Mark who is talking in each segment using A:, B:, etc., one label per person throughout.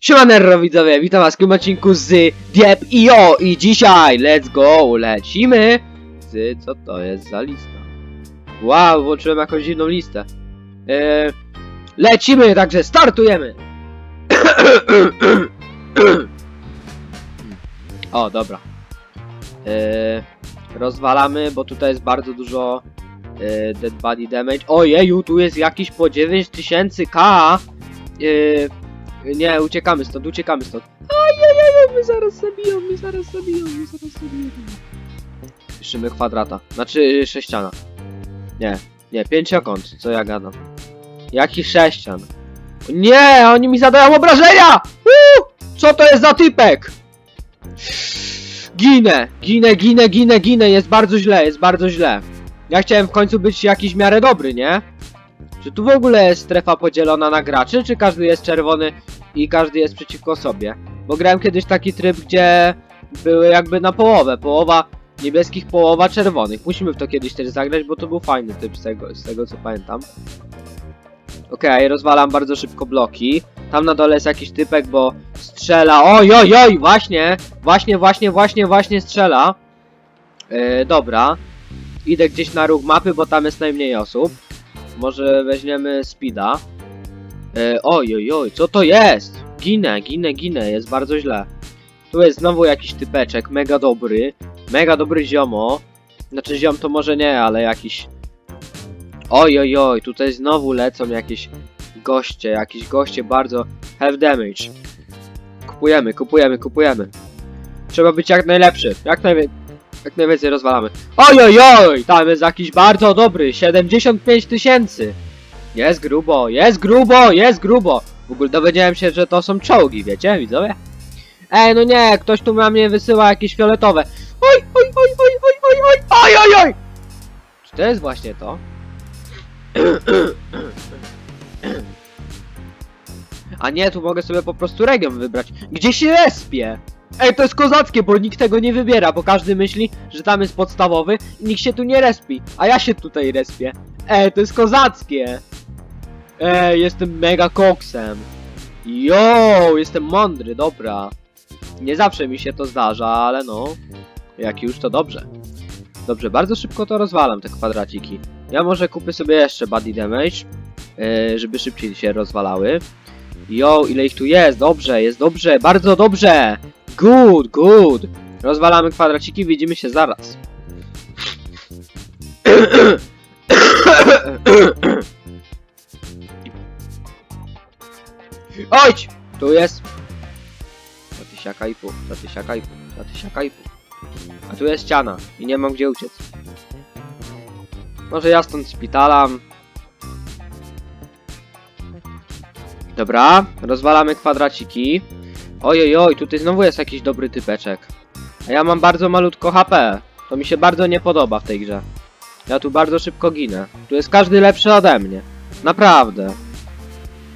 A: Siemanero widzowie, witam was w tym odcinku z Diep i dzisiaj let's go, lecimy z, co to jest za lista? Wow, włączyłem jakąś dziwną listę. Eee, Lecimy, także startujemy! O, dobra. Eee, Rozwalamy, bo tutaj jest bardzo dużo eee, Dead Body Damage. Ojeju, tu jest jakiś po 9000k eee, nie, uciekamy stąd, uciekamy stąd. Ajajaj, my zaraz zabiją, my zaraz zabiją, my zaraz zabiją. Piszemy kwadrata, znaczy sześciana. Nie, nie, pięciokąt, co ja gadam. Jaki sześcian? Nie, oni mi zadają obrażenia! Uuu, co to jest za typek? Ginę, ginę, ginę, ginę, ginę, jest bardzo źle, jest bardzo źle. Ja chciałem w końcu być jakiś w miarę dobry, nie? Czy tu w ogóle jest strefa podzielona na graczy, czy każdy jest czerwony i każdy jest przeciwko sobie? Bo grałem kiedyś taki tryb, gdzie były jakby na połowę, połowa niebieskich, połowa czerwonych. Musimy w to kiedyś też zagrać, bo to był fajny typ z tego, z tego co pamiętam. Okej, rozwalam bardzo szybko bloki. Tam na dole jest jakiś typek, bo strzela. Oj, oj, oj, właśnie, właśnie, właśnie, właśnie, właśnie strzela. Yy, dobra. Idę gdzieś na róg mapy, bo tam jest najmniej osób. Może weźmiemy speeda. E, oj, oj, oj, co to jest? Ginę, ginę, ginę, jest bardzo źle. Tu jest znowu jakiś typeczek, mega dobry. Mega dobry ziomo. Znaczy ziom to może nie, ale jakiś... Oj, oj, oj, tutaj znowu lecą jakieś goście, jakieś goście bardzo have damage. Kupujemy, kupujemy, kupujemy. Trzeba być jak najlepszy, jak, najwie... jak najwięcej rozwalamy. Oj, oj, oj, tam jest jakiś bardzo dobry, 75 tysięcy. Jest grubo, jest grubo, jest grubo. W ogóle dowiedziałem się, że to są czołgi, wiecie, widzowie? Ej, no nie, ktoś tu na mnie wysyła jakieś fioletowe. Oj, oj, oj, oj, oj, oj, oj, oj, oj, oj! Czy to jest właśnie to? A nie, tu mogę sobie po prostu region wybrać. Gdzie się respie? Ej, to jest kozackie, bo nikt tego nie wybiera, bo każdy myśli, że tam jest podstawowy i nikt się tu nie respi, a ja się tutaj respię. Ej, to jest kozackie! Ej, jestem mega koksem. Jo, jestem mądry, dobra. Nie zawsze mi się to zdarza, ale no, jak już to dobrze. Dobrze, bardzo szybko to rozwalam, te kwadraciki. Ja może kupię sobie jeszcze body damage, yy, żeby szybciej się rozwalały. Jo, ile ich tu jest, dobrze, jest dobrze, bardzo dobrze. Good, good. Rozwalamy kwadraciki, widzimy się zaraz. Ojdź! Tu jest. Za tysiaka i pół, za tysiaka i pół, za tysiaka i pół. A tu jest ściana i nie mam gdzie uciec. Może ja stąd spitalam. Dobra, rozwalamy kwadraciki. Oj, oj, oj, tutaj znowu jest jakiś dobry typeczek. A ja mam bardzo malutko HP. To mi się bardzo nie podoba w tej grze. Ja tu bardzo szybko ginę. Tu jest każdy lepszy ode mnie. Naprawdę.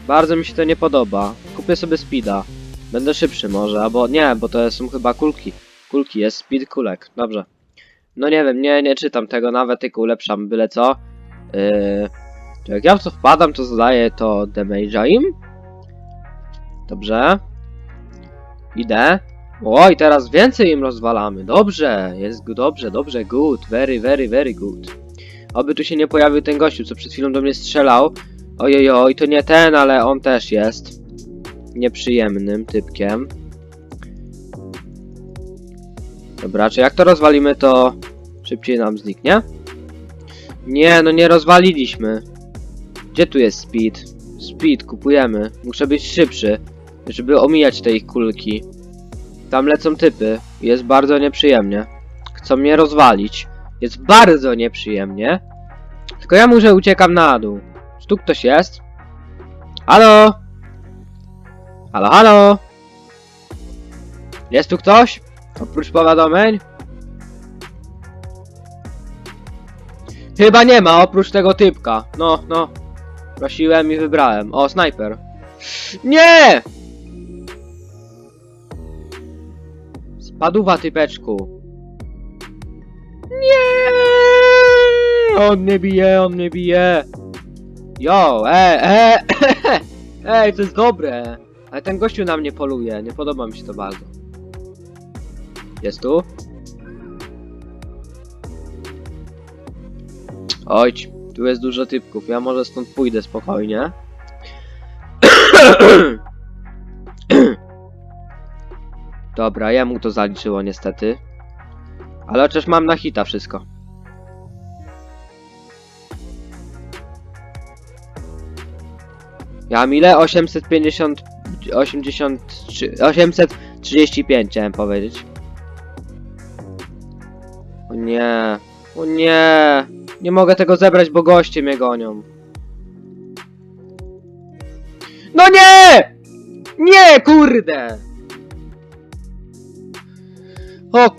A: Bardzo mi się to nie podoba. Kupię sobie speeda. Będę szybszy może, albo nie, bo to są chyba kulki. Kulki, jest speed kulek. Dobrze. No nie wiem, nie, nie czytam tego nawet, tylko ulepszam byle co. Yy, jak ja w to wpadam, to zadaję to damage'a im. Dobrze. Idę. Oj, teraz więcej im rozwalamy. Dobrze, jest dobrze, dobrze, good, very, very, very good. Oby tu się nie pojawił ten gościu, co przed chwilą do mnie strzelał. Ojojoj, to nie ten, ale on też jest nieprzyjemnym typkiem. Dobra, czy jak to rozwalimy, to szybciej nam zniknie? Nie, no nie rozwaliliśmy. Gdzie tu jest speed? Speed, kupujemy. Muszę być szybszy, żeby omijać te ich kulki. Tam lecą typy. Jest bardzo nieprzyjemnie. Chcą mnie rozwalić. Jest bardzo nieprzyjemnie. Tylko ja może uciekam na dół. Tu ktoś jest? Halo? Halo, halo? Jest tu ktoś? Oprócz powiadomień? Chyba nie ma, oprócz tego typka. No, no. Prosiłem i wybrałem. O, snajper. Nie! Spadła typeczku. Nie! On mnie bije, on mnie bije. Jo, e, e, ej, to jest dobre. Ale ten gościu na mnie poluje, nie podoba mi się to bardzo. Jest tu? Ojcz, tu jest dużo typków, ja może stąd pójdę spokojnie. Dobra, ja mu to zaliczyło niestety. Ale chociaż mam na hita wszystko. Ja mam ile? 850... 83... 835 chciałem powiedzieć. O nie... O nie... Nie mogę tego zebrać, bo goście mnie gonią. No nie! Nie, kurde! O,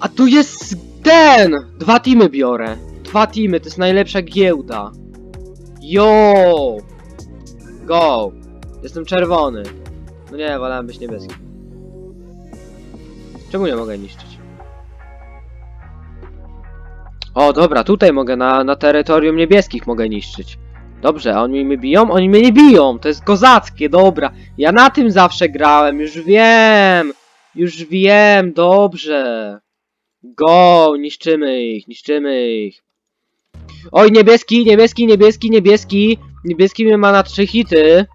A: a tu jest ten! Dwa teamy biorę. Dwa teamy, to jest najlepsza giełda. Yo! Go! Jestem czerwony. No nie, wolałem być niebieski. Czemu nie mogę niszczyć? O, dobra, tutaj mogę, na, na terytorium niebieskich mogę niszczyć. Dobrze, oni mnie biją? Oni mnie nie biją! To jest kozackie, dobra. Ja na tym zawsze grałem, już wiem! Już wiem, dobrze. Go, niszczymy ich, niszczymy ich. Oj, niebieski, niebieski, niebieski, niebieski. Niebieski ma na trzy hity.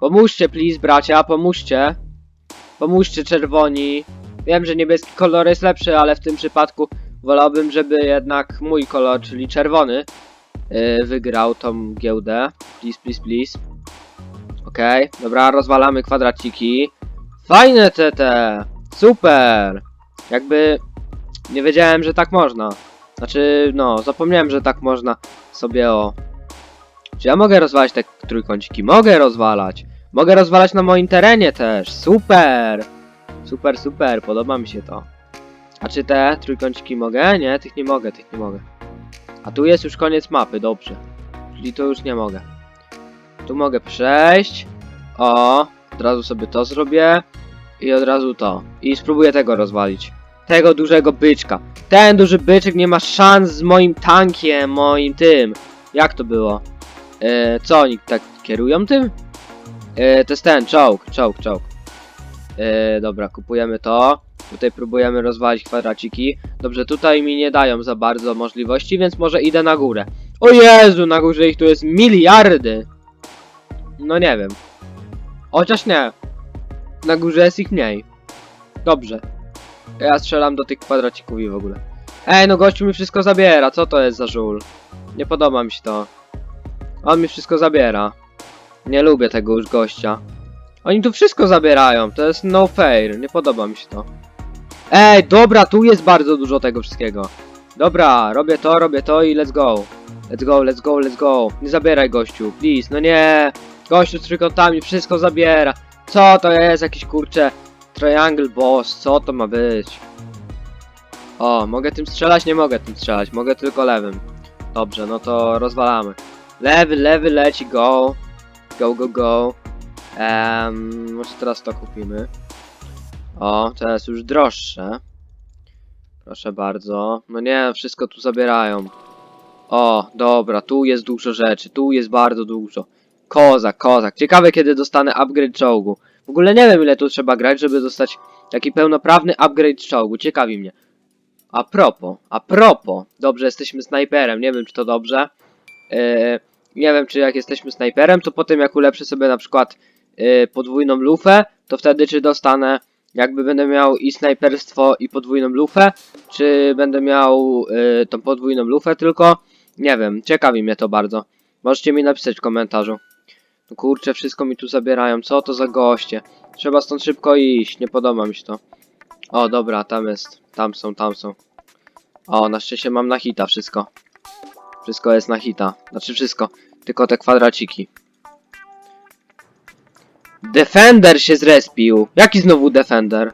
A: Pomóżcie, please, bracia, pomóżcie. Pomóżcie, czerwoni. Wiem, że niebieski kolor jest lepszy, ale w tym przypadku wolałbym, żeby jednak mój kolor, czyli czerwony, yy, wygrał tą giełdę. Please, please, please. Okej, dobra, rozwalamy kwadraciki. Fajne te te! Super! Jakby nie wiedziałem, że tak można. Znaczy, no, zapomniałem, że tak można sobie o. Czy ja mogę rozwalać te trójkąciki? Mogę rozwalać! Mogę rozwalać na moim terenie też! Super! Super, super, podoba mi się to. A czy te trójkąciki mogę? Nie, tych nie mogę, tych nie mogę. A tu jest już koniec mapy, dobrze. Czyli to już nie mogę. Tu mogę przejść. O, od razu sobie to zrobię. I od razu to. I spróbuję tego rozwalić. Tego dużego byczka. Ten duży byczek nie ma szans z moim tankiem, moim tym. Jak to było? E, co oni tak kierują tym? E, to jest ten, czołg, czołg, czołg. E, dobra, kupujemy to. Tutaj próbujemy rozwalić kwadraciki. Dobrze, tutaj mi nie dają za bardzo możliwości, więc może idę na górę. O Jezu, na górze ich tu jest miliardy. No nie wiem. Chociaż nie. Na górze jest ich mniej. Dobrze. Ja strzelam do tych kwadracików i w ogóle. Ej, no gościu mi wszystko zabiera. Co to jest za żul? Nie podoba mi się to. On mi wszystko zabiera. Nie lubię tego już gościa. Oni tu wszystko zabierają. To jest no fair. Nie podoba mi się to. Ej, dobra, tu jest bardzo dużo tego wszystkiego. Dobra, robię to, robię to i let's go. Let's go, let's go, let's go. Nie zabieraj gościu, please. No nie. Gościu z trójkątami wszystko zabiera. Co to jest? Jakiś kurcze triangle boss. Co to ma być? O, mogę tym strzelać? Nie mogę tym strzelać. Mogę tylko lewym. Dobrze, no to rozwalamy. Lewy, lewy leci, go. Go, go, go. Ehm, może teraz to kupimy. O, to jest już droższe. Proszę bardzo. No nie, wszystko tu zabierają. O, dobra, tu jest dużo rzeczy, tu jest bardzo dużo. Kozak, kozak. Ciekawe kiedy dostanę upgrade czołgu. W ogóle nie wiem ile tu trzeba grać, żeby dostać taki pełnoprawny upgrade czołgu. Ciekawi mnie. A propos, a propos. Dobrze, jesteśmy snajperem. Nie wiem czy to dobrze. Yy, nie wiem czy jak jesteśmy snajperem, to potem jak ulepszę sobie na przykład yy, podwójną lufę, to wtedy czy dostanę jakby będę miał i snajperstwo i podwójną lufę, czy będę miał yy, tą podwójną lufę tylko. Nie wiem, ciekawi mnie to bardzo. Możecie mi napisać w komentarzu. Kurczę, wszystko mi tu zabierają. Co to za goście? Trzeba stąd szybko iść. Nie podoba mi się to. O, dobra, tam jest. Tam są, tam są. O, na szczęście mam na hita wszystko. Wszystko jest na hita. Znaczy wszystko. Tylko te kwadraciki. Defender się zrespił. Jaki znowu Defender?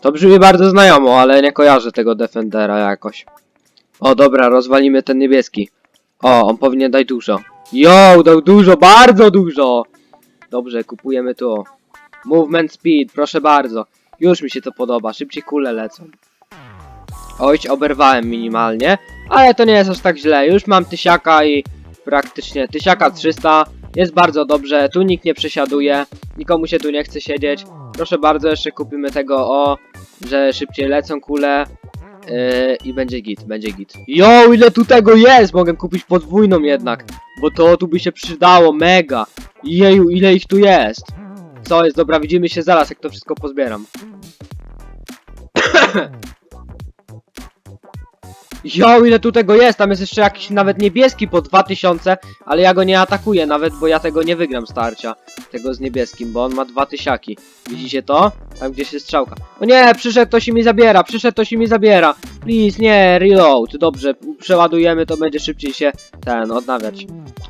A: To brzmi bardzo znajomo, ale nie kojarzę tego Defendera jakoś. O, dobra, rozwalimy ten niebieski. O, on powinien dać dużo. Jo, dał dużo, bardzo dużo! Dobrze, kupujemy tu. Movement speed, proszę bardzo. Już mi się to podoba, szybciej kule lecą. Oj, oberwałem minimalnie, ale to nie jest aż tak źle. Już mam tysiaka i praktycznie tysiaka 300. Jest bardzo dobrze, tu nikt nie przesiaduje, nikomu się tu nie chce siedzieć. Proszę bardzo, jeszcze kupimy tego o, że szybciej lecą kule. Yy, I będzie git, będzie git. Jo, ile tu tego jest! Mogę kupić podwójną jednak, bo to tu by się przydało, mega. Jeju, ile ich tu jest. Co jest, dobra, widzimy się zaraz, jak to wszystko pozbieram. Jo, ile tu tego jest, tam jest jeszcze jakiś nawet niebieski po 2000, ale ja go nie atakuję nawet, bo ja tego nie wygram starcia. Tego z niebieskim, bo on ma dwa tysiaki. Widzicie to? Tam gdzieś jest strzałka. O nie, przyszedł ktoś i mi zabiera, przyszedł ktoś i mi zabiera. Please, nie, reload. Dobrze, przeładujemy, to będzie szybciej się ten, odnawiać.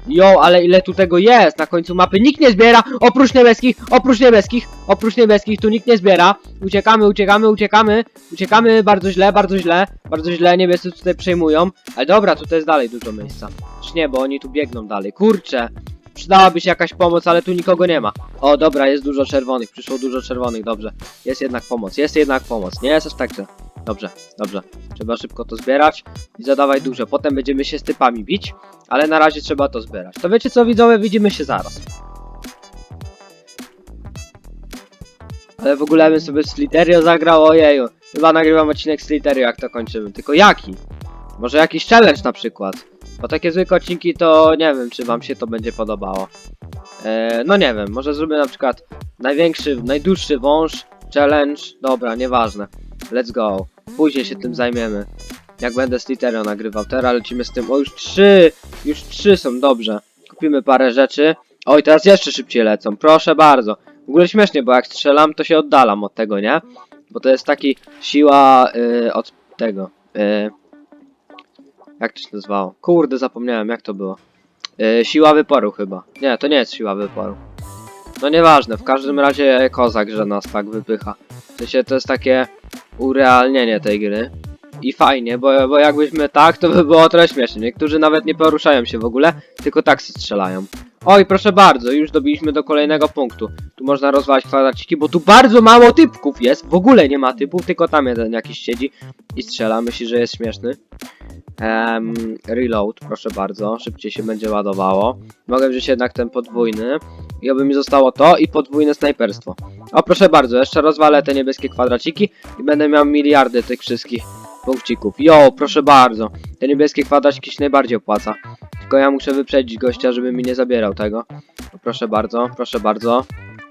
A: Jo, ale ile tu tego jest? Na końcu mapy nikt nie zbiera, oprócz niebieskich, oprócz niebieskich, oprócz niebieskich, tu nikt nie zbiera. Uciekamy, uciekamy, uciekamy, uciekamy, bardzo źle, bardzo źle, bardzo źle, niebiescy tutaj przejmują. Ale dobra, tutaj jest dalej dużo miejsca. Czy nie, bo oni tu biegną dalej, kurczę. Przydałaby się jakaś pomoc, ale tu nikogo nie ma. O, dobra, jest dużo czerwonych, przyszło dużo czerwonych, dobrze. Jest jednak pomoc, jest jednak pomoc, nie jest aż tak, że... Dobrze, dobrze. Trzeba szybko to zbierać i zadawać dużo. Potem będziemy się z typami bić, ale na razie trzeba to zbierać. To wiecie co, widzowie, widzimy się zaraz. Ale w ogóle bym sobie Sliterio zagrał, ojeju. Chyba nagrywam odcinek Sliterio, jak to kończymy. Tylko jaki? Może jakiś challenge na przykład. Bo takie zwykłe odcinki to nie wiem, czy wam się to będzie podobało. Eee, no nie wiem, może zrobię na przykład największy, najdłuższy wąż, challenge, dobra, nieważne. Let's go. Później się tym zajmiemy. Jak będę Sliterio nagrywał. Teraz lecimy z tym. O, już trzy! Już trzy są, dobrze. Kupimy parę rzeczy. Oj, teraz jeszcze szybciej lecą. Proszę bardzo. W ogóle śmiesznie, bo jak strzelam, to się oddalam od tego, nie? Bo to jest taki siła y, od tego. Y, jak to się nazywało? Kurde, zapomniałem, jak to było. Y, siła wyporu chyba. Nie, to nie jest siła wyporu. No nieważne, w każdym razie kozak, że nas tak wypycha. W sensie to jest takie urealnienie tej gry. I fajnie, bo, bo jakbyśmy tak, to by było trochę śmiesznie. Niektórzy nawet nie poruszają się w ogóle, tylko tak strzelają. Oj, proszę bardzo, już dobiliśmy do kolejnego punktu. Tu można rozwalać kwadraciki, bo tu bardzo mało typków jest. W ogóle nie ma typów, tylko tam jeden jakiś siedzi i strzela. Myśli, że jest śmieszny. Em, reload, proszę bardzo, szybciej się będzie ładowało. Mogę wziąć jednak ten podwójny. I oby mi zostało to i podwójne snajperstwo. O, proszę bardzo, jeszcze rozwalę te niebieskie kwadraciki i będę miał miliardy tych wszystkich punkcików. Jo, proszę bardzo. Te niebieskie kwadraciki się najbardziej opłaca. Tylko ja muszę wyprzedzić gościa, żeby mi nie zabierał tego. O, proszę bardzo, proszę bardzo.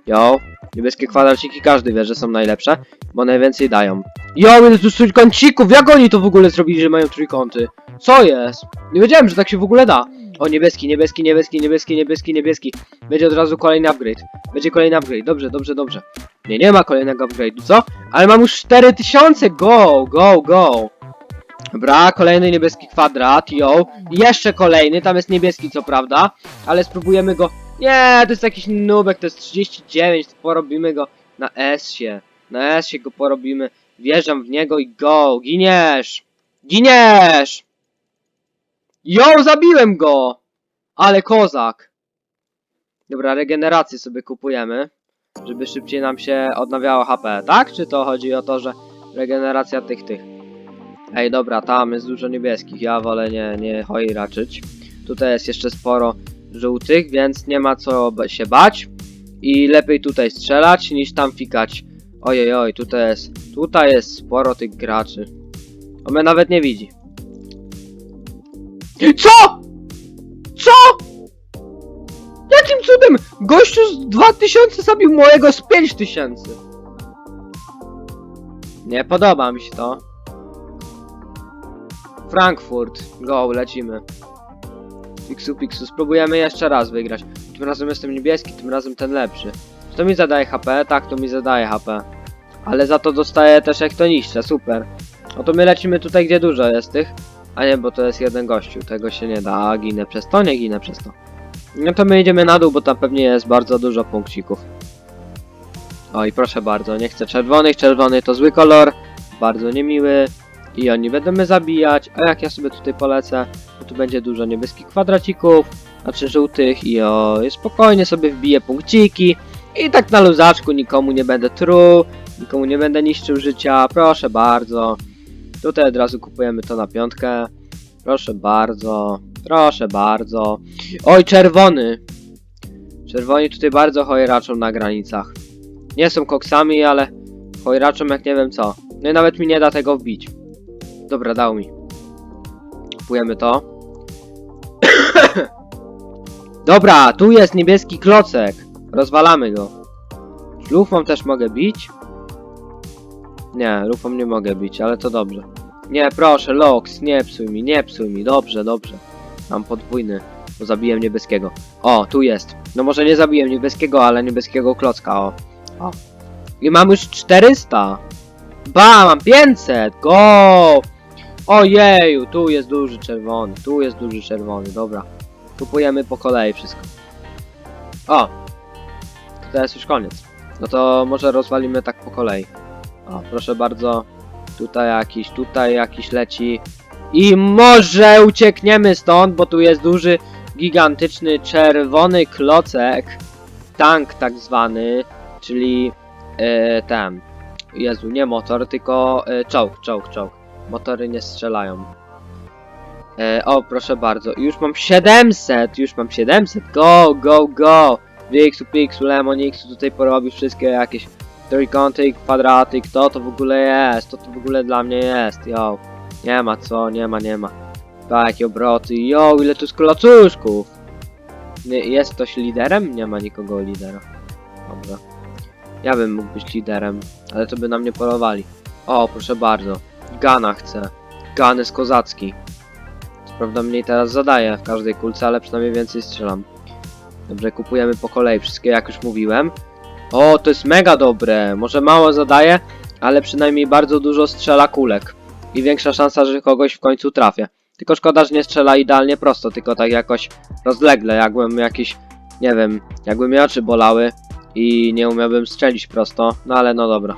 A: Jo, niebieskie kwadraciki każdy wie, że są najlepsze, bo najwięcej dają. Jo, ile tu trójkącików! Jak oni to w ogóle zrobili, że mają trójkąty? Co jest? Nie wiedziałem, że tak się w ogóle da. O, niebieski, niebieski, niebieski, niebieski, niebieski, niebieski. Będzie od razu kolejny upgrade. Będzie kolejny upgrade. Dobrze, dobrze, dobrze. Nie, nie ma kolejnego upgrade'u, co? Ale mam już 4000! Go, go, go! Dobra, kolejny niebieski kwadrat, yo. Jeszcze kolejny, tam jest niebieski co prawda, ale spróbujemy go... Nie, to jest jakiś nubek, to jest 39, porobimy go na S-ie. Na S-ie go porobimy. Wjeżdżam w niego i go, giniesz! Giniesz! Jo, zabiłem go! Ale kozak! Dobra, regenerację sobie kupujemy, żeby szybciej nam się odnawiało HP, tak? Czy to chodzi o to, że regeneracja tych, tych? Ej, dobra, tam jest dużo niebieskich, ja wolę nie, nie hoi raczyć. Tutaj jest jeszcze sporo żółtych, więc nie ma co się bać. I lepiej tutaj strzelać, niż tam fikać. Ojej, oj, tutaj jest, tutaj jest sporo tych graczy. On mnie nawet nie widzi. CO?! Co?! Jakim cudem? Gościu z 2000 zabił mojego z 5000. Nie podoba mi się to. Frankfurt. Go, lecimy. Pixu, pixu. Spróbujemy jeszcze raz wygrać. Tym razem jestem niebieski, tym razem ten lepszy. To mi zadaje HP? Tak, to mi zadaje HP. Ale za to dostaję też jak to niszczę, super. No to my lecimy tutaj, gdzie dużo jest tych. A nie, bo to jest jeden gościu, tego się nie da. A ginę przez to? Nie ginę przez to. No to my idziemy na dół, bo tam pewnie jest bardzo dużo punkcików. Oj, proszę bardzo, nie chcę czerwonych. Czerwony to zły kolor, bardzo niemiły. I oni będą mnie zabijać, a jak ja sobie tutaj polecę, to tu będzie dużo niebieskich kwadracików, znaczy żółtych i o, spokojnie sobie wbiję punkciki. I tak na luzaczku nikomu nie będę truł, nikomu nie będę niszczył życia, proszę bardzo. Tutaj od razu kupujemy to na piątkę. Proszę bardzo, Proszę bardzo. Oj, czerwony. Czerwoni tutaj bardzo chojraczą na granicach. Nie są koksami, ale chojraczą jak nie wiem co. No i nawet mi nie da tego wbić. Dobra, dał mi. Kupujemy to. Dobra, tu jest niebieski klocek. Rozwalamy go. Lufą też mogę bić? Nie, lufą nie mogę bić, ale to dobrze. Nie, proszę, Lox, nie psuj mi, nie psuj mi, dobrze, dobrze. Mam podwójny, bo zabiłem niebieskiego. O, tu jest. No może nie zabiłem niebieskiego, ale niebieskiego klocka, o. O. I mam już 400. Ba, mam 500, go! Ojeju, tu jest duży czerwony, tu jest duży czerwony, dobra. Kupujemy po kolei wszystko. O! To teraz już koniec. No to może rozwalimy tak po kolei. O, proszę bardzo. Tutaj jakiś, tutaj jakiś leci. I może uciekniemy stąd, bo tu jest duży, gigantyczny, czerwony klocek. Tank tak zwany, czyli e, ten. Jezu, nie motor, tylko e, czołg, czołg, czołg. Motory nie strzelają. E, o, proszę bardzo. Już mam 700, już mam 700. Go, go, go. Wixu, Pixu, Lemonixu tutaj porobił wszystkie jakieś trójkąty, kwadraty, kto to w ogóle jest, to to w ogóle dla mnie jest, yo. Nie ma co, nie ma, nie ma. Takie obroty, yo, ile tu jest klocuszków. Nie, jest ktoś liderem? Nie ma nikogo lidera. Dobrze. Ja bym mógł być liderem, ale to by na mnie polowali. O, proszę bardzo. Gana chcę. Gan jest kozacki. Co prawda mniej teraz zadaję w każdej kulce, ale przynajmniej więcej strzelam. Dobrze, kupujemy po kolei wszystkie, jak już mówiłem. O, to jest mega dobre. Może mało zadaje, ale przynajmniej bardzo dużo strzela kulek. I większa szansa, że kogoś w końcu trafię. Tylko szkoda, że nie strzela idealnie prosto, tylko tak jakoś rozlegle, jakbym jakiś, nie wiem, jakby mnie oczy bolały i nie umiałbym strzelić prosto. No ale no dobra.